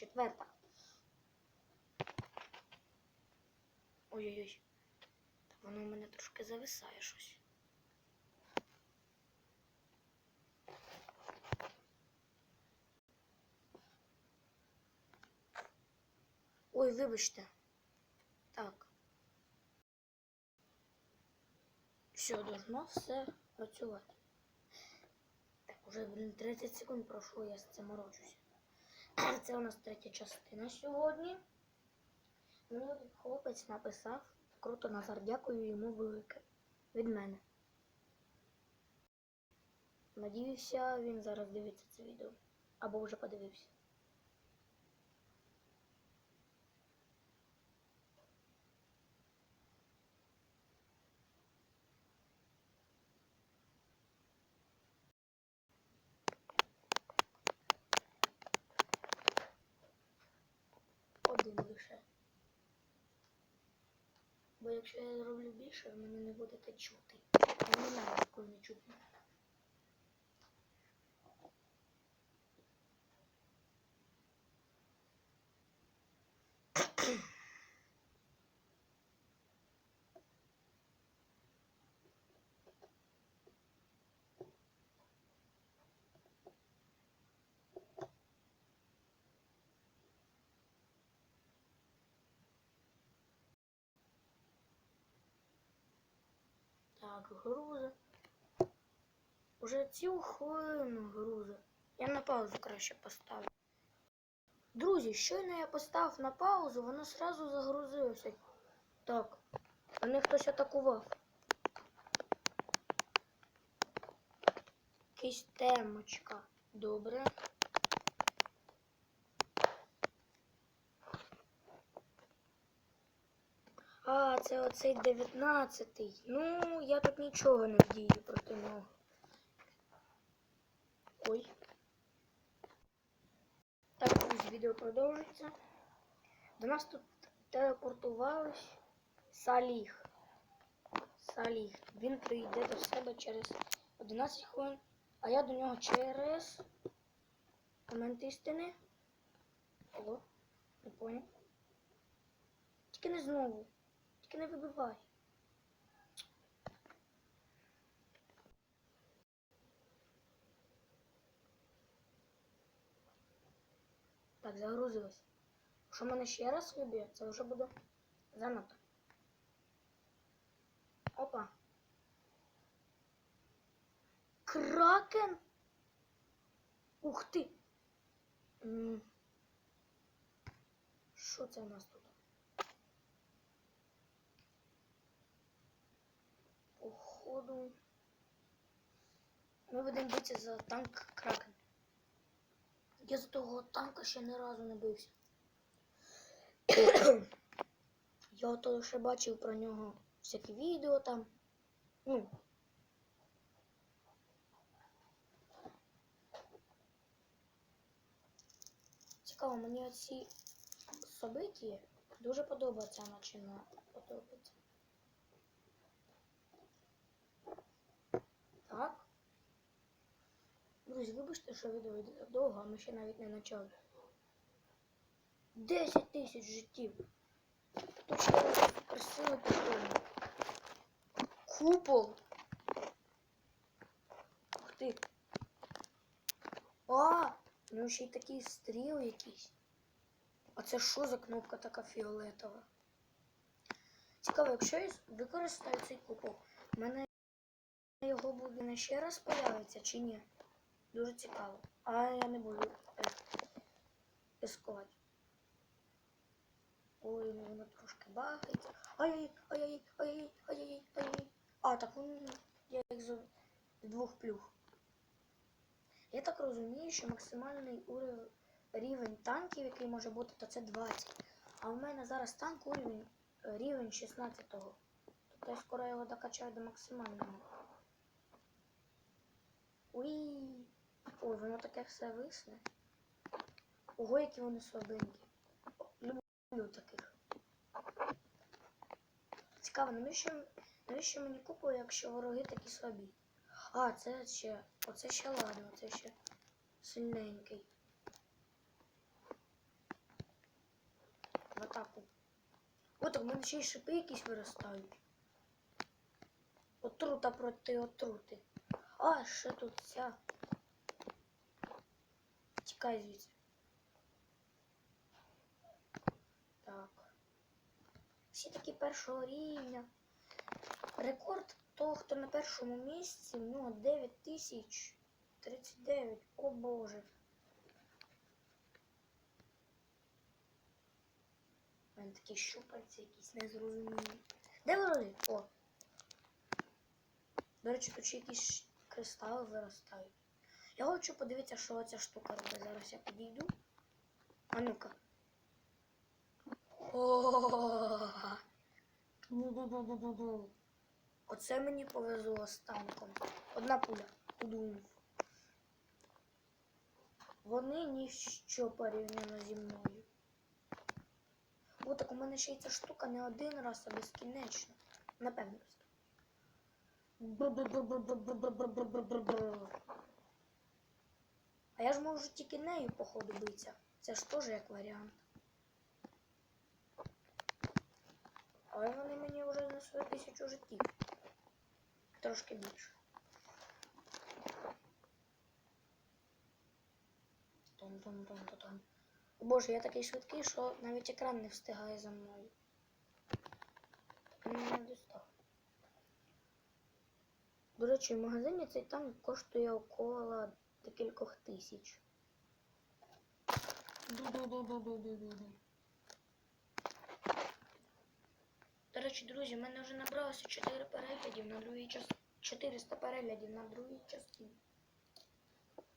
четверта. Ой-ой-ой. Так воно у мене трошки зависає щось. Ой, вибачте. Так. Все, должно все працювати. Так, уже, блін, 30 секунд пройшло, я з цим морочуся. Це у нас третя частина сьогодні. Мені хлопець написав. Круто, Назар, дякую йому велике. Від мене. Надіюся, він зараз дивиться це відео. Або вже подивився. Один лише. Бо якщо я зроблю більше, в мене не будете чути. Не знаю, коли не чутно. Так, грузи. Уже цілу хвилину грузи. Я на паузу краще поставлю. Друзі, щойно я поставив на паузу, воно сразу загрузилося. Так, мене хтось атакував. Якась темочка. Добре. А, це оцей 19-й. Ну, я тут нічого не вдію проти нього. Ой. Так, друзі, відео продовжується. До нас тут телепортувались Саліх. Саліх. Він прийде до себе через 11 хвилин, а я до нього через момент істини. Ого, не понял. Тільки не знову. Тільки не вибивай. Так, загрузилось. Якщо мене ще раз виб'є, це вже буде занадто. Опа. Кракен? Ух ти! Що це у нас тут? Походу. Ми будемо битися за танк Кракен. Я за того танка ще ні разу не бився. Я то лише бачив про нього всякі відео там. Ну. Цікаво, мені оці собиті дуже подобаються, начина подобається. Так. Друзі, вибачте, що відео йде довго, а ми ще навіть не почали. 10 тисяч життів. Ще просили прикольно. Купол. Ух ти. А, ну ще й такий стріл якийсь. А це що за кнопка така фіолетова? Цікаво, якщо я використаю цей купол, в мене його буде не ще раз появиться чи ні? Дуже цікаво. А я не буду е. Ой, ну воно трошки бахається. Ай-яй, ай-яй, ай-яй, ай-яй, ай-яй. А, так ну, я їх з двох плюх. Я так розумію, що максимальний рівень танків, який може бути, то це 20. А у мене зараз танк е, рівень 16-го. Тобто я скоро його докачаю до максимального. Уй. Ой, воно таке все висне. Ого, які вони слабенькі. Люблю таких. Цікаво, навіщо, навіщо мені купили, якщо вороги такі слабі? А, це ще. Оце ще ладно, це ще сильненький. В атаку. О, так в мене ще й шипи якісь виростають. Отрута проти отрути. А, ще тут ця. Тікай звідси. Так. Всі такі першого рівня. Рекорд того, хто на першому місці, в нього 9039. О боже. У мене такі щупальці якісь незрозумілі. Де вони? О. До речі, тут ще якісь кристали виростають. Я хочу подивитися, що ця штука робить. Зараз я підійду. А ну-ка. Оце мені повезло з танком. Одна пуля. Тудум. Вони ніщо порівняно зі мною. О, так у мене ще й ця штука не один раз, а безкінечно. Напевно. А я ж можу тільки нею, походу, битися. Це ж теж як варіант. Але вони мені вже несли тисячу життів. Трошки більше. Тон-тон-тон-тон. Боже, я такий швидкий, що навіть екран не встигає за мною. Так мені до речі, в магазині цей танк коштує около декількох тисяч. До речі, друзі, в мене вже набралося 4 переглядів на другій час... 400 переглядів на другій частині.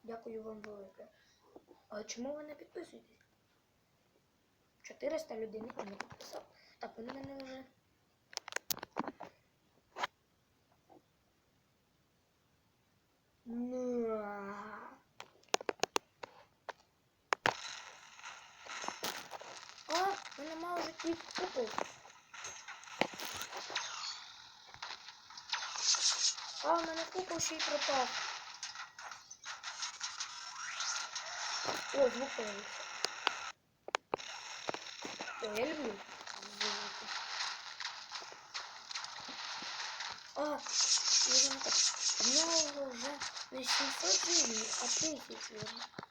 Дякую вам велике. Але чому ви не підписуєтесь? 400 людей не підписав. Так, вони мене вже. А, в мене купол ще й пропав. О, звук появився. О, я люблю звуки. А, я так. В нього вже не 700 гривень, а 1000 гривень.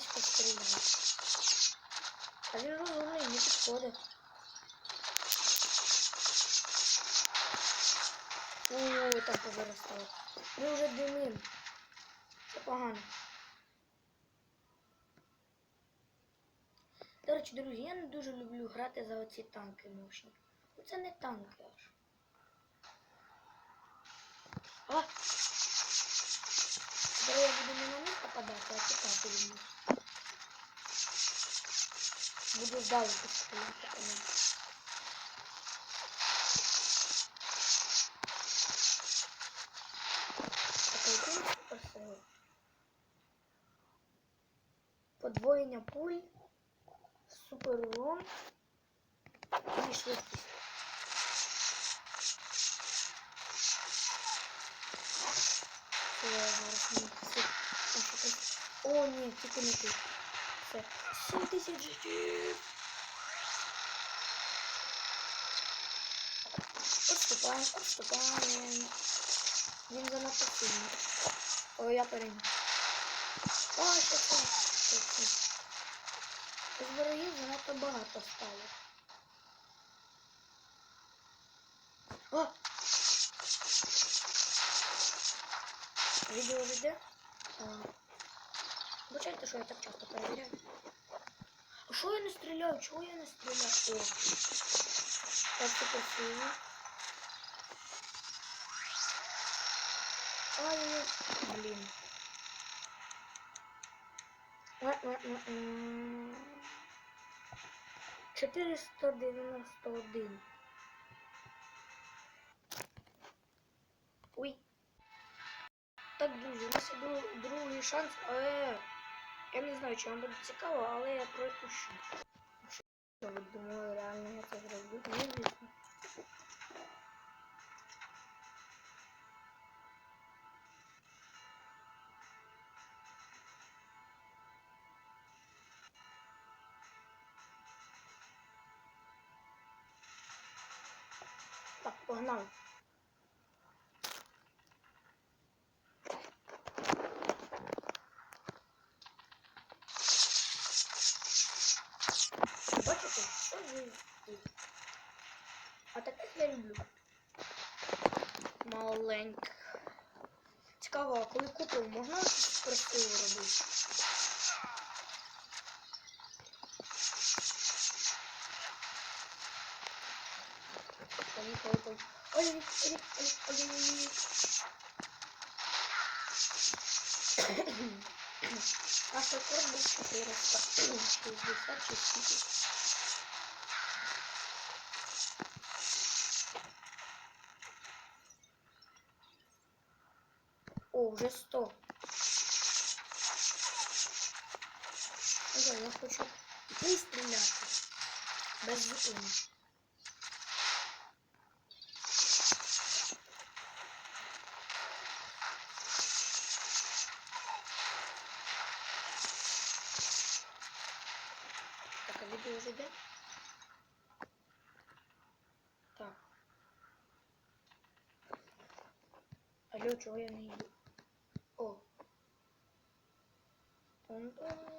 Так низько? А він розумний, не підходить. Ой, там повиростало. Ми вже димим. Це погано. До речі, друзі, я не дуже люблю грати за оці танки мощні. Ну, Це не танки аж. А! Тепер я буду не на попадати, а тікати від них. Буду здалеку стріляти по ним. Подвоєння пуль, супер урон і швидкість. О, ні, тільки не тут. Все. 7 тисяч життів. Отступаємо, отступаємо. Він занадто сильний. О, я переміг. О, що це? З ворогів занадто багато стало. О! Відео? А. Вибачайте, що я так часто перевіряю. А що я не стріляю? Чого я не стріляю? О! Так це красиво. Ай, блін. М-м-м-м. 491. Ой. Так, друзі, у нас є другий шанс, але Я не знаю, чем вам буде цікаво, але я пропущу. Що ви думали, реально я це зроблю? Так, погнали. люблю. Маленька. Цікаво, а коли купив, можна просто красиво робити? Поїхали, поїхали. Ой, ой, ой, ой, ой, ой. А что був 400. уже 100. Я, я хочу и стреляться. Без ума. Так, а видео уже, да? Так. Алло, чего я не иду? Тун-тун.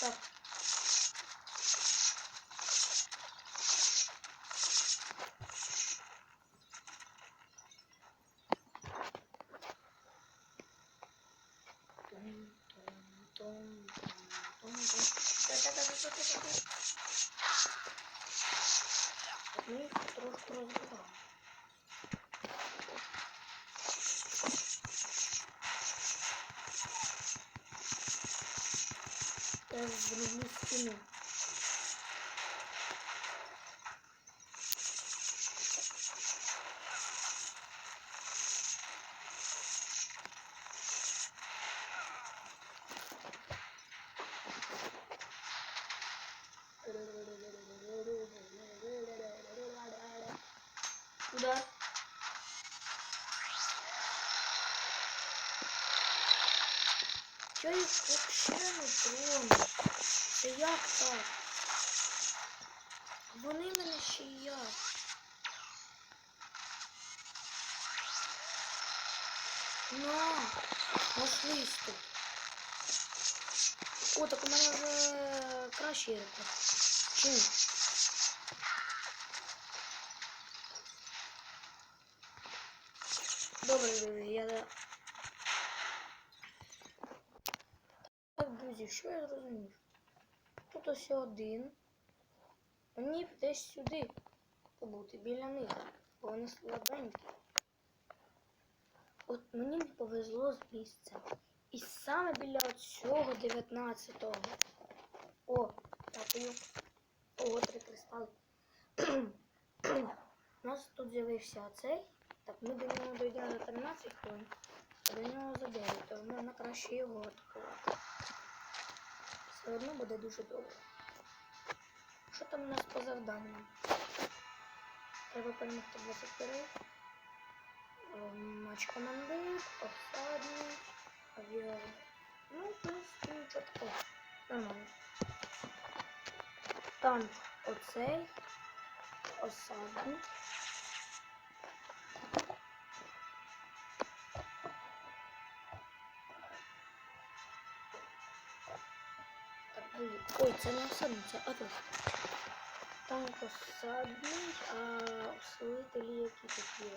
Так. Ми їх трошки розбираємо. Я Удар. Чого їх взагалі не трону? Це як так? Вони мене ще як. На, на свисту. О, так у мене вже краще рекорд. Чи Добре, я... Так, друзі, що я зрозумів? Тут ось один. Мені десь сюди побути, біля них, бо вони слабенькі. От мені не повезло з місцем. І саме біля цього 19-го. О, дякую. Ого, три кристали. У нас тут з'явився оцей. Так, ми до нього дійдемо за 13 хвилин, а до нього за 9, тож можна краще його атакувати. Все одно буде дуже добре. Що там у нас по завданням? Треба перемогти 23. Матч командир, посадник, авіа. Ну, в принципі, нічого. Нормально. Танк оцей. Осадник. Ой, це не осадник, це атос. Танк осадник, а усилителі які є.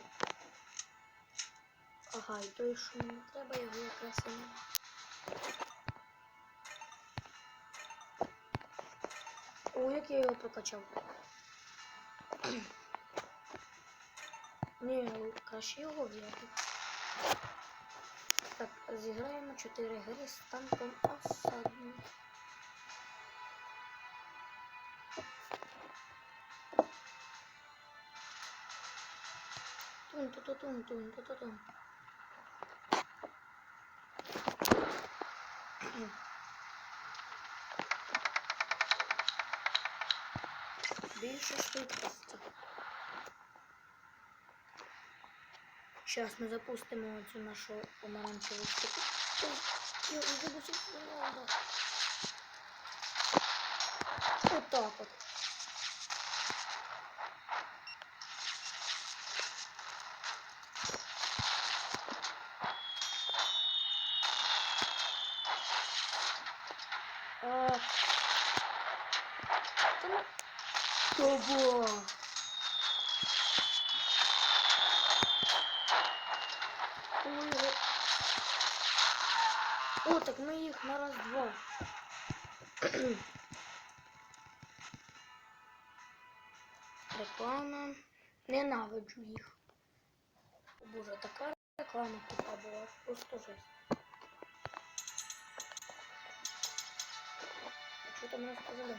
Ага, і той, що мені треба, його якраз і. О, як я його прокачав. Ні, краще його взяти. Так, зіграємо 4 гри з танком осадник. Ту-ту-тум-тум, ту-ту-тум. Більше швидкості. Зараз ми запустимо цю нашу помаранчеву штуку. Я уже до. Отак от. Того. Ой, о. Так ми їх на раз-два. Реклама. Ненавиджу їх. Боже, така реклама тупа була. Просто жесть. А Що там розказали?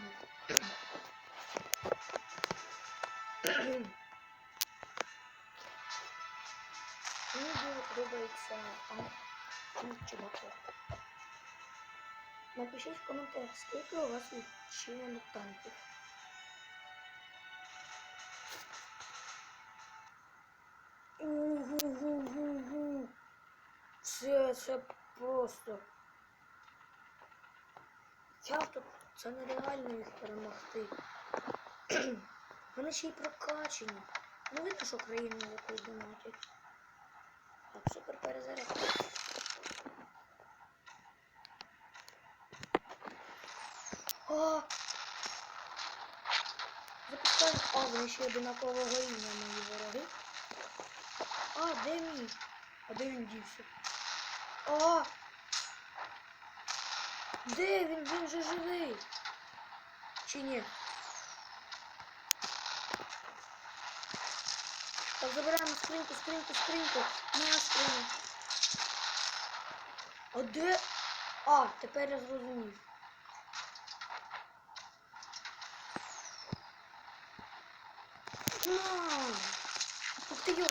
Мені дуже подобається чуваков. Напишіть в коментарях, скільки у вас відчинено танків. Угу-гу-гу-гу. Це, це просто. Як тут? Це нереально їх перемогти. Вони ще й прокачені. Ну видно, що країну якусь донатять. Так, супер перезарядка. О! Запускаємо. Вони ще одинакового ім'я мої вороги. А, де мій? А де він дівся? А! Де він? Він же живий. Чи ні? Так, забираємо скриньку, скриньку, скриньку. Моя скриня. А де? А, тепер я зрозумів. На! Ух ти йо!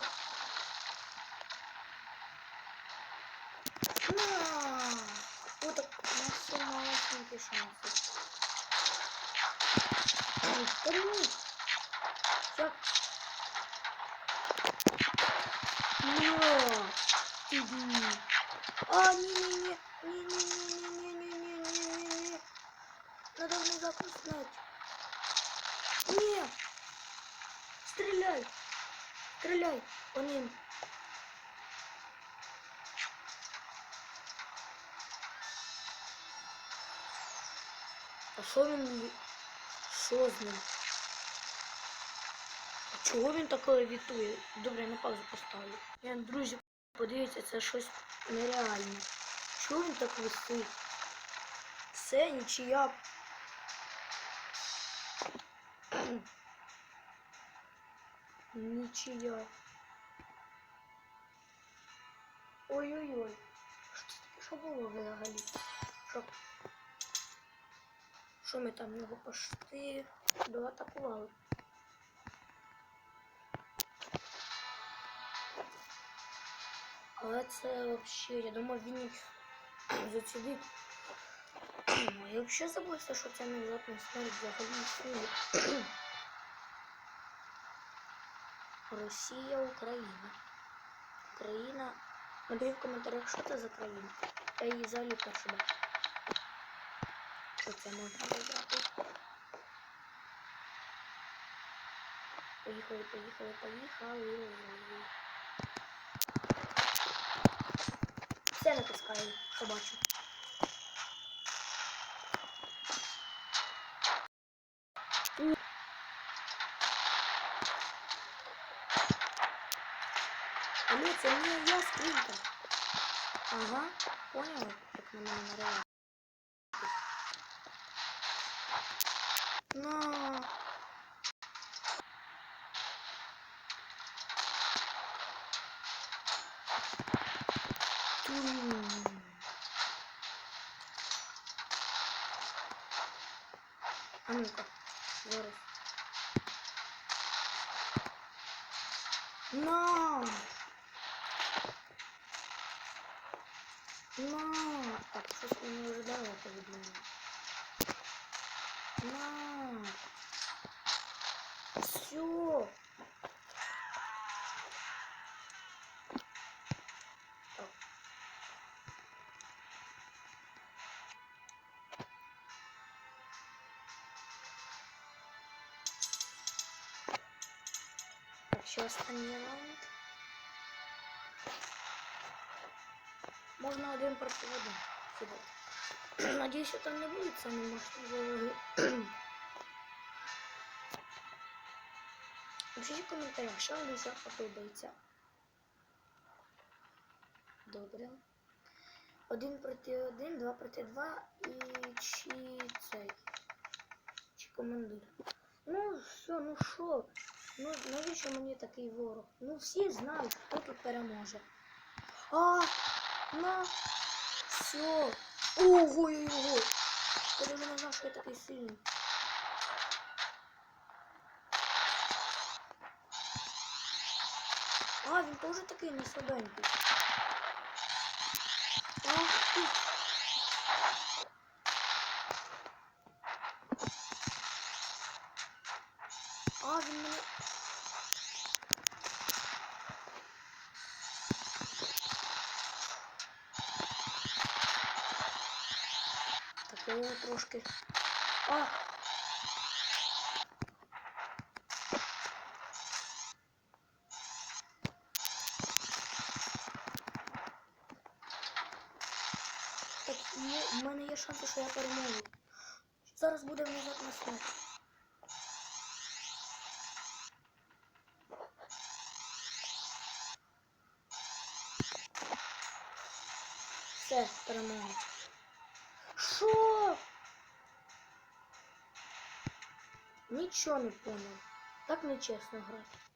На! Вот так у все Маленькие шансы. А, не-не-не. Ним? Чого він так левітує? Добре, я на паузу поставлю. Я, друзі, подивіться, це щось нереальне. Чого він так висить? Це нічия. Нічия. Ой-ой-ой. Що було взагалі? Що? Що ми там його пошти доатакували? Але це взагалі, я думав, він їх зацідить. Я взагалі забувся, що це не жодний смерть взагалі існує. Росія, Україна. Україна. Напишіть в коментарях, що це за країна. Я її взагалі перше бачу. Що це можна забрати? Поїхали, поїхали, поїхали. Все натискаю, що А ну-ка, скорость. Но! Но! Так, слушай, не ожидала это видно. Но! Все! Ще останній раунд. Можна один проти один кидати. Надіюсь, що там не буде саме можливо. Напишіть в коментарях, що вам більше подобається. Добре. Один проти один, два проти два і чи цей. Чи командир. Ну все, ну що? Ну навіщо мені такий ворог? Ну всі знають, хто тут переможе. А, на, все. Ого-го-го. Я даже не знав, що я такий сильний. А, він теж такий не. Ах ти. А, він мене... Так, я трошки... А! Так, в мене є шанси, що я переможу. Зараз буде внезапна смерть. Все, перемога. Що? Нічого не понял. Так нечесно грати.